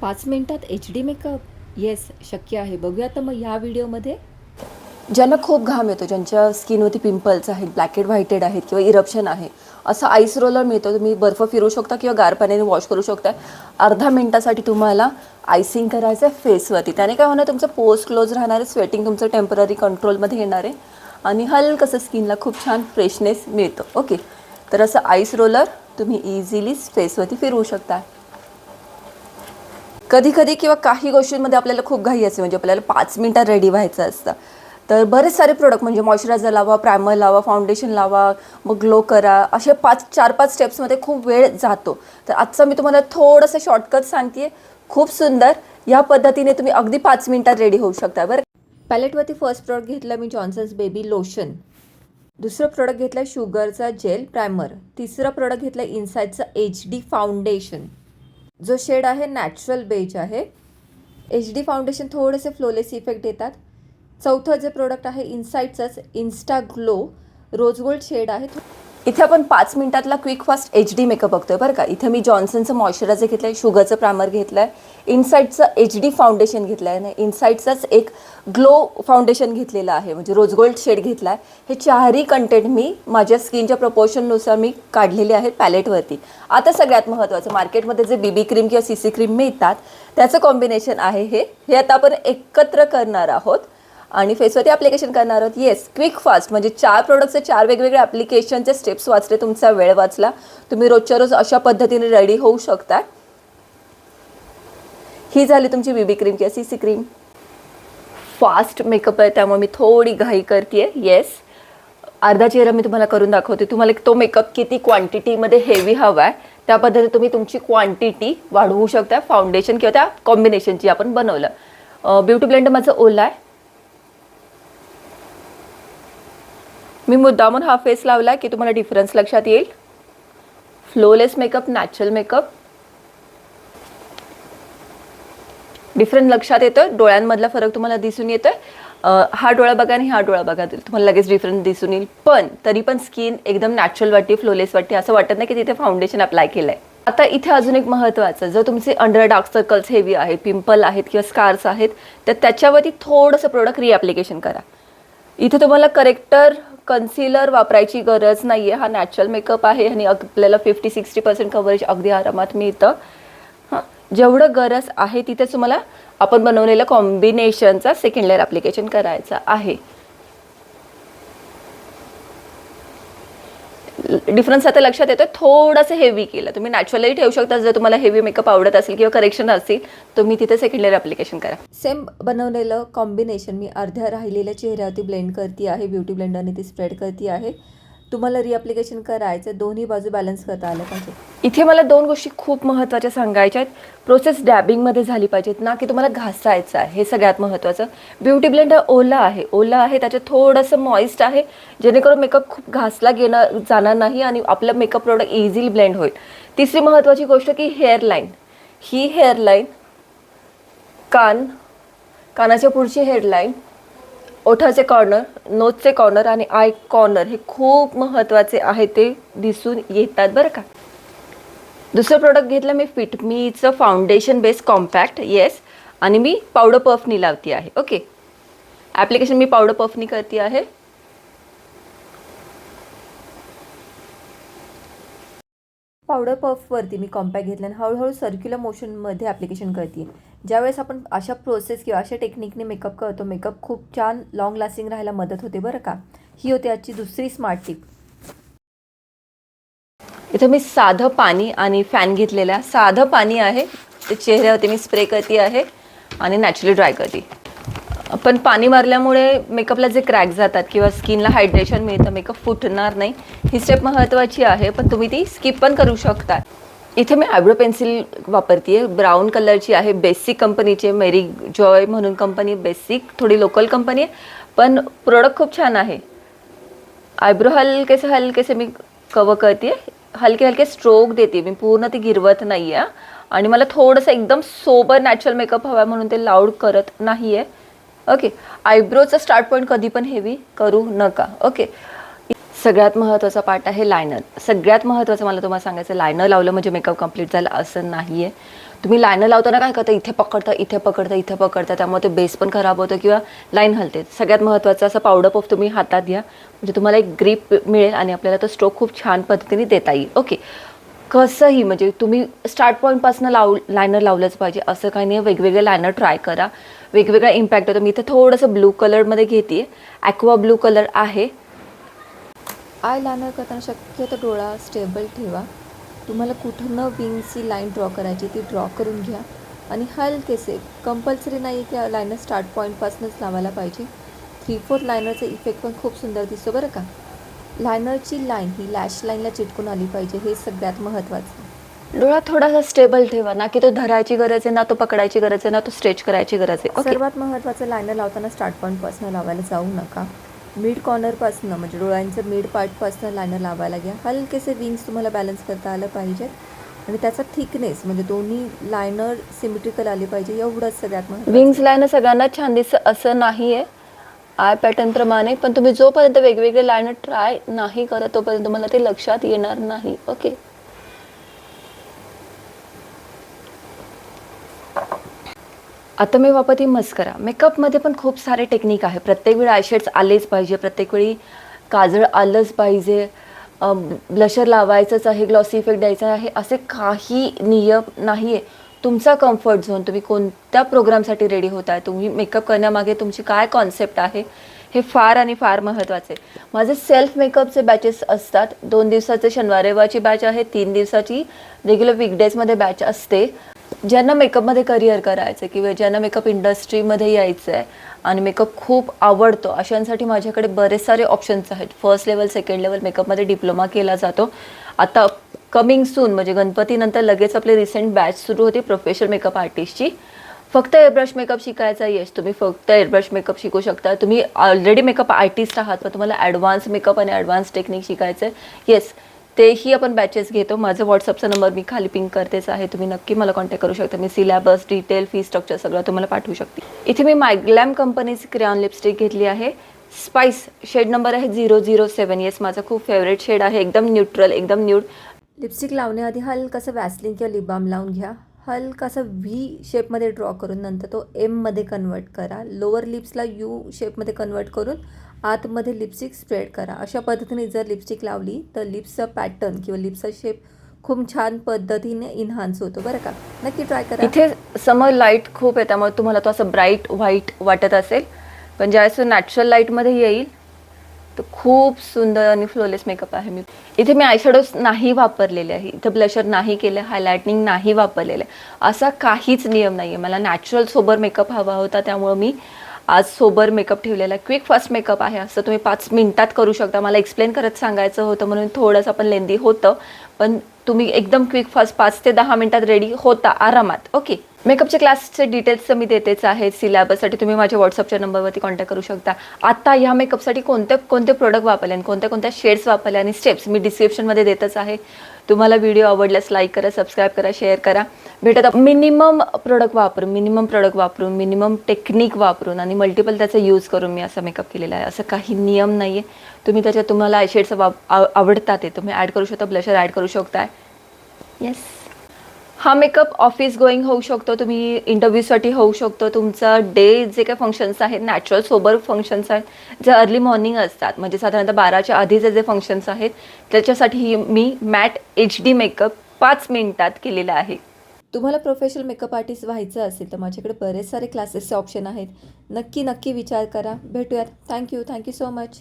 पाच मिनटात H D makeup yes शक्य आहे. बघूया तर मग या व्हिडिओमध्ये. ज्यांना खूप घाम येतो ज्यांच्या स्किनवरती पिंपल्स आहेत ब्लॅकेट व्हाईटेड आहेत किंवा इरप्शन आहे असं आईस रोलर मिळतो. तुम्ही बर्फ फिरू शकता किंवा गार पाण्याने वॉश करू शकता. अर्धा मिनटासाठी तुम्हाला आयसिंग करायचं आहे फेसवरती त्याने काय होणार तुमचं पोस्ट क्लोज राहणार आहे स्वेटिंग तुमचं टेंपररी कंट्रोलमध्ये येणार आहे आणि हलकंसं स्किनला खूप छान फ्रेशनेस मिळतो. ओके तर असं आईस रोलर तुम्ही इझिली फेसवरती फिरवू शकता. कधी कधी किंवा काही गोष्टींमध्ये आपल्याला खूप घाई असते. म्हणजे आपल्याला पाच मिनिटात रेडी व्हायचं असतं. तर बरेच सारे प्रोडक्ट म्हणजे मॉइश्चरायझर लावा प्रायमर लावा फाउंडेशन लावा मग ग्लो करा. असे पाच चार पाच स्टेप्समध्ये खूप वेळ जातो. तर आजचा मी तुम्हाला थोडंसं शॉर्टकट सांगते खूप सुंदर. या पद्धतीने तुम्ही अगदी पाच मिनिटात रेडी होऊ शकता. बरं. पॅलेटवरती फर्स्ट प्रोडक्ट घेतलं मी जॉन्सन्स बेबी लोशन दुसरं प्रोडक्ट घेतलं शुगरचा जेल प्रायमर तिसरं प्रोडक्ट घेतलं इन्साईडचं एच डी फाउंडेशन जो शेड आहे नॅचरल बेज आहे. एच डी फाउंडेशन थोडेसे फ्लोलेस इफेक्ट देतात. चौथं जे प्रोडक्ट आहे इन्साईटचंच insta glow rose gold shade आहे. इथे आपण पाच मिनिटातला quick fast H D makeup बघतोय बरं का. इथे मी जॉन्सनचं मॉइश्चरायझर घेतलं आहे शुगरचं प्रायमर घेतलं आहे इनसाईडचं एच डी फाउंडेशन घेतलं आहे आणि इनसाईडचाच एक ग्लो फाउंडेशन घेतलेलं आहे. म्हणजे रोज गोल्ड शेड घेतला आहे हे चारही कंटेंट मी माझ्या स्किनच्या प्रपोर्शननुसार मी काढलेले आहेत पॅलेटवरती आता सगळ्यात महत्त्वाचं मार्केटमध्ये जे बी बी क्रीम किंवा सी सी क्रीम मिळतात त्याचं कॉम्बिनेशन आहे हे. हे आता आपण एकत्र करणार आहोत. आणि फेसवरती ॲप्लिकेशन करणार आहोत. येस क्विक फास्ट म्हणजे चार प्रोडक्टचे चार वेगवेगळे ॲप्लिकेशनचे स्टेप्स वाचले तुमचा वेळ वाचला. तुम्ही रोजच्या रोज अशा पद्धतीने रेडी होऊ शकता. ही झाली तुमची बीबी क्रीम किंवा C C cream fast makeup आहे त्यामुळे मी थोडी घाई करते येस अर्धा चेहरा मी तुम्हाला करून दाखवते. तुम्हाला तो मेकअप किती क्वांटिटीमध्ये हेवी हवा आहे त्या पद्धतीने तुम्ही तुमची क्वांटिटी वाढवू शकता. फाउंडेशन किंवा त्या कॉम्बिनेशनची आपण बनवलं. ब्युटी ब्लेंडर माझं ओला आहे. मी मुद्दामून हा फेस लावला की तुम्हाला डिफरन्स लक्षात येईल. Flawless makeup natural makeup different लक्षात येतोय डोळ्यांमधला फरक तुम्हाला दिसून येतोय. हा डोळा बघा आणि हा डोळा बघा. तुम्हाला लगेच डिफरंट दिसून येईल. पण तरी पण स्किन एकदम नॅचरल वाटते फ्लोलेस वाटते असं वाटत नाही की तिथे फाउंडेशन अप्लाय केलं आहे आता इथे अजून एक महत्त्वाचं. जर तुमचे अंडर डार्क सर्कल्स हेवी आहेत पिंपल आहेत किंवा स्कार्स आहेत तर त्याच्यावरती थोडंसं प्रोडक्ट रिॲप्लिकेशन करा. इथे तुम्हाला करेक्टर कन्सिलर वापरायची गरज नाही आहे हा नॅचरल मेकअप आहे आणि आपल्याला फिफ्टी सिक्स्टी पर्सेंट कव्हरेज अगदी आरामात मिळतं. हां जेवढं गरज आहे तिथेच तुम्हाला आपण बनवलेल्या कॉम्बिनेशनचा सेकंड लेअर ॲप्लिकेशन करायचा आहे. डिफरन्स आता लक्षात येतो थोडंसं हेवी केलं. तुम्ही नॅचरलही ठेवू शकता. जर तुम्हाला हेवी मेकअप आवडत असेल किंवा करेक्शन असेल तुम्ही तिथे सेकंड लेअर अप्लिकेशन करा. सेम बनवलेलं कॉम्बिनेशन मी अर्ध्या राहिलेल्या चेहऱ्यावरती ब्लेंड करते आहे ब्युटी ब्लेंडरने ती स्प्रेड करते आहे. तुम्हाला रिअप्लिकेशन करायचं दोन्ही बाजू बॅलन्स करता आलं पाहिजे. इथे मला दोन गोष्टी खूप महत्त्वाच्या सांगायच्या आहेत. प्रोसेस डॅबिंगमध्ये झाली पाहिजेत ना की तुम्हाला घासायचं आहे हे सगळ्यात महत्त्वाचं. ब्युटी ब्लेंडर ओला आहे. ओला आहे त्याच्यात थोडंसं मॉइस्ट आहे. जेणेकरून मेकअप खूप घासला गेणार जाणार नाही आणि आपलं मेकअप प्रोडक्ट इझिली ब्लेंड होईल. तिसरी महत्त्वाची गोष्ट की हेअरलाईन ही हेअरलाईन कान कानाच्या पुढची हेअरलाईन ओठाचे कॉर्नर नोजचे कॉर्नर आणि आय कॉर्नर हे खूप महत्त्वाचे आहे ते दिसून येतात बरं का. दुसरं प्रोडक्ट घेतलं मी फिटमीचं फाउंडेशन बेस कॉम्पॅक्ट येस आणि मी पावडर पफनी लावती आहे ओके ॲप्लिकेशन मी पावडर पफनी करते आहे. पावडर पफवरती मी कॉम्पॅक्ट घेतला आणि हळूहळू सर्क्युलर मोशनमध्ये ॲप्लिकेशन करते. ज्यावेळेस आपण अशा प्रोसेस किंवा अशा टेक्निकने मेकअप करतो मेकअप खूप छान लॉंग लास्टिंग राहायला मदत होते बरं का. ही होती आजची दुसरी स्मार्ट टिप इथं मी साधं पाणी आणि फॅन घेतलेला. आहे. साधं पाणी आहे. ते चेहऱ्यावरती मी स्प्रे करते आहे आणि नॅचरली ड्राय करते. पण पाणी मारल्यामुळे मेकअपला जे क्रॅक जातात किंवा स्किनला हायड्रेशन मिळतं मेकअप फुटणार नाही ही स्टेप महत्त्वाची आहे. पण तुम्ही ती स्किप पण करू शकता इथे मी आयब्रो पेन्सिल वापरते आहे ब्राऊन कलरची आहे. बेसिक कंपनीची मेरी जॉय म्हणून कंपनी बेसिक थोडी लोकल कंपनी आहे. पण प्रोडक्ट खूप छान आहे. आयब्रो हलकेसे हलकेसे मी कवर करते हलके हलके स्ट्रोक देते मी पूर्ण ती गिरवत नाही आहे आणि मला थोडंसं एकदम सोबर नॅचरल मेकअप हवा आहे म्हणून ते लाऊड करत नाही आहे ओके आयब्रोचा स्टार्ट पॉईंट कधी पण हेवी करू नका. ओके सगळ्यात महत्त्वाचा पार्ट आहे लायनर सगळ्यात महत्त्वाचं मला तुम्हाला सांगायचं लायनर लावलं म्हणजे मेकअप कंप्लीट झालं असं नाही आहे तुम्ही लायनर लावताना काय करता? इथे पकडता इथे पकडता इथे पकडता. त्यामुळे ते बेस पण खराब होतं किंवा लाईन हलते. सगळ्यात महत्त्वाचं असं पावडर पफ तुम्ही हातात घ्या. म्हणजे तुम्हाला एक ग्रीप मिळेल आणि आपल्याला तो स्ट्रोक खूप छान पद्धतीने देता येईल. ओके कसंही म्हणजे तुम्ही स्टार्ट पॉईंटपासून लाव लायनर लावलंच पाहिजे. असं काही नाही वेगवेगळे लायनर ट्राय करा. वेगवेगळा इम्पॅक्ट होतो मी इथे थोडंसं ब्लू कलरमध्ये घेते. ॲक्वा ब्लू कलर आहे. आय लायनर करताना शक्यतो डोळा स्टेबल ठेवा. तुम्हाला कुठं न विंगची लाईन ड्रॉ करायची ती ड्रॉ करून घ्या. आणि हलकेसे कंपल्सरी नाही की लायनर स्टार्ट पॉईंटपासूनच लावायला पाहिजे. थ्री फोर लायनरचा इफेक्ट पण खूप सुंदर दिसतो बरं का. लायनरची लाईन ही लॅश लाईनला चिटकून आली पाहिजे हे सगळ्यात महत्त्वाचं डोळा थोडासा स्टेबल ठेवा ना की तो धरायची गरज आहे ना तो पकडायची गरज आहे ना तो स्ट्रेच करायची गरज आहे. ओके. सर्वात महत्त्वाचं लायनर लावताना स्टार्ट पॉईंटपासून लावायला जाऊ नका. मिड कॉर्नरपासनं म्हणजे डोळ्यांचं मिड पार्टपासनं लायनर लावायला घ्या. हलकेसे विंग्स तुम्हाला बॅलन्स करता आलं पाहिजेत आणि त्याचा थिकनेस म्हणजे दोन्ही लायनर सिमेट्रिकल आले पाहिजे एवढंच सगळ्यात विंग्स लाईन सगळ्यांना छान दिसतं असं नाही आहे आय पॅटर्न प्रमाणे पण तुम्ही जोपर्यंत वेगवेगळे लाईन ट्राय नाही करत तोपर्यंत तुम्हाला ते लक्षात येणार नाही. ओके? आता मी वापरते मस्करा. मेकअपमध्ये पण खूप सारे टेक्निक आहे. प्रत्येक वेळी आयशेड्स आलेच पाहिजे. प्रत्येक वेळी काजळ आलंच पाहिजे. ब्लशर लावायचंच आहे ग्लॉसी इफेक्ट द्यायचा आहे असे काही नियम नाही आहे तुमचा कम्फर्ट झोन तुम्ही कोणत्या प्रोग्रामसाठी रेडी होत आहे तुम्ही मेकअप करण्यामागे तुमची काय कॉन्सेप्ट आहे? हे फार आणि फार महत्त्वाचे माझे सेल्फ मेकअपचे बॅचेस असतात. दोन दिवसाचे शनिवार रविवारची बॅच आहे. तीन दिवसाची रेग्युलर वीकडेजमध्ये बॅच असते. ज्यांना मेकअपमध्ये करिअर करायचं आहे किंवा ज्यांना मेकअप इंडस्ट्रीमध्ये यायचं आहे आणि मेकअप खूप आवडतो. अशांसाठी माझ्याकडे बरेच सारे ऑप्शन्स आहेत. फर्स्ट लेवल सेकंड लेवल मेकअपमध्ये डिप्लोमा केला जातो. आता कमिंग सून म्हणजे गणपतीनंतर लगेच आपली रिसेंट बॅच सुरू होते प्रोफेशनल मेकअप आर्टिस्टची फक्त एअरब्रश मेकअप शिकायचा यश तुम्ही फक्त एअरब्रश मेकअप शिकू शकता. तुम्ही ऑलरेडी मेकअप आर्टिस्ट आहात पण तुम्हाला ॲडव्हान्स मेकअप आणि ॲडव्हान्स टेक्निक शिकायचं आहे येस तेही आपण बॅचेस घेतो. माझं व्हॉट्सअपचा नंबर मी खाली पिंक करतेच आहे. तुम्ही नक्की मला कॉन्टॅक्ट करू शकता. मी सिलॅबस डिटेल फी स्ट्रक्चर सगळं तुम्हाला पाठवू शकते. इथे मी मायग्लॅम कंपनीची क्रेऑन लिपस्टिक घेतली आहे. स्पाइस शेड नंबर आहे झिरो झिरो सेवन येस माझा खूप फेवरेट शेड आहे. एकदम न्यूट्रल एकदम न्यूड लिपस्टिक लावण्याआधी हलकासं वॅसलिन किंवा लिप बाम लावून घ्या. हलकासा व्ही शेपमध्ये ड्रॉ करून नंतर तो एममध्ये कन्वर्ट करा. लोअर लिप्सला यू शेपमध्ये कन्वर्ट करून आतमध्ये लिपस्टिक स्प्रेड करा. अशा पद्धतीने जर लिपस्टिक लावली तर लिप्सचा पॅटर्न किंवा लिप्सचा शेप खूप छान पद्धतीने इन्हान्स होतो. बरं का? नक्की ट्राय करा. इथे समर लाइट खूप आहे त्यामुळे तुम्हाला तो असं ब्राईट व्हाईट वाटत असेल. पण ज्यावेळेस नॅचरल लाईटमध्ये येईल तर खूप सुंदर आणि फ्लोलेस मेकअप आहे. मी इथे मी आयशॅडोज नाही वापरलेले आहे. इथं ब्लशर नाही केलं हायलायटनिंग नाही वापरलेलं आहे. असा काहीच नियम नाही आहे मला नॅचरल सोबर मेकअप हवा होता त्यामुळं मी आज सोबर मेकअप ठेवलेला आहे. क्विक फास्ट मेकअप आहे असं तुम्ही पाच मिनिटात करू शकता. मला एक्सप्लेन करत सांगायचं होतं म्हणून थोडंसं पण लेंदी होतं. पण तुम्ही एकदम क्विक फास्ट पाच ते दहा मिनिटात रेडी होता आरामात. ओके मेकअपच्या क्लासचे डिटेल्स तर मी देतेच आहे. सिलॅबससाठी तुम्ही माझ्या व्हॉट्सअपच्या नंबरवरती कॉन्टॅक्ट करू शकता. आता ह्या मेकअपसाठी कोणते कोणते प्रोडक्ट वापरले आणि कोणत्या कोणत्या शेड्स वापरले आणि स्टेप्स मी डिस्क्रिप्शनमध्ये देतच आहे. तुम्हाला व्हिडिओ आवडल्यास लाईक करा सबस्क्राईब करा शेअर करा. भेटत मिनिमम प्रोडक्ट वापरून मिनिमम प्रोडक्ट वापरून मिनिमम टेक्निक वापरून आणि मल्टिपल त्याचा यूज करून मी असा मेकअप केलेला आहे. असं काही नियम नाही आहे तुम्ही त्याच्यात तुम्हाला आयशेड्स वाप आवडतात ते. तुम्ही ॲड करू शकता ब्लशर ॲड करू शकताय. येस हा मेकअप ऑफिस गोईंग होऊ शकतो तुम्ही इंटरव्ह्यूसाठी होऊ शकतो. तुमचं डे जे काही फंक्शन्स आहेत नॅचरल सोबर फंक्शन्स आहेत जे अर्ली मॉर्निंग असतात. म्हणजे साधारणतः बाराच्या आधीचे जे फंक्शन्स आहेत त्याच्यासाठी मी मॅट एच डी मेकअप पाच मिनिटात केलेला आहे. तुम्हाला प्रोफेशनल मेकअप आर्टिस्ट व्हायचं असेल तर माझ्याकडे बरेच सारे क्लासेसचे ऑप्शन आहेत. नक्की नक्की विचार करा. भेटूयात. Thank you thank you so much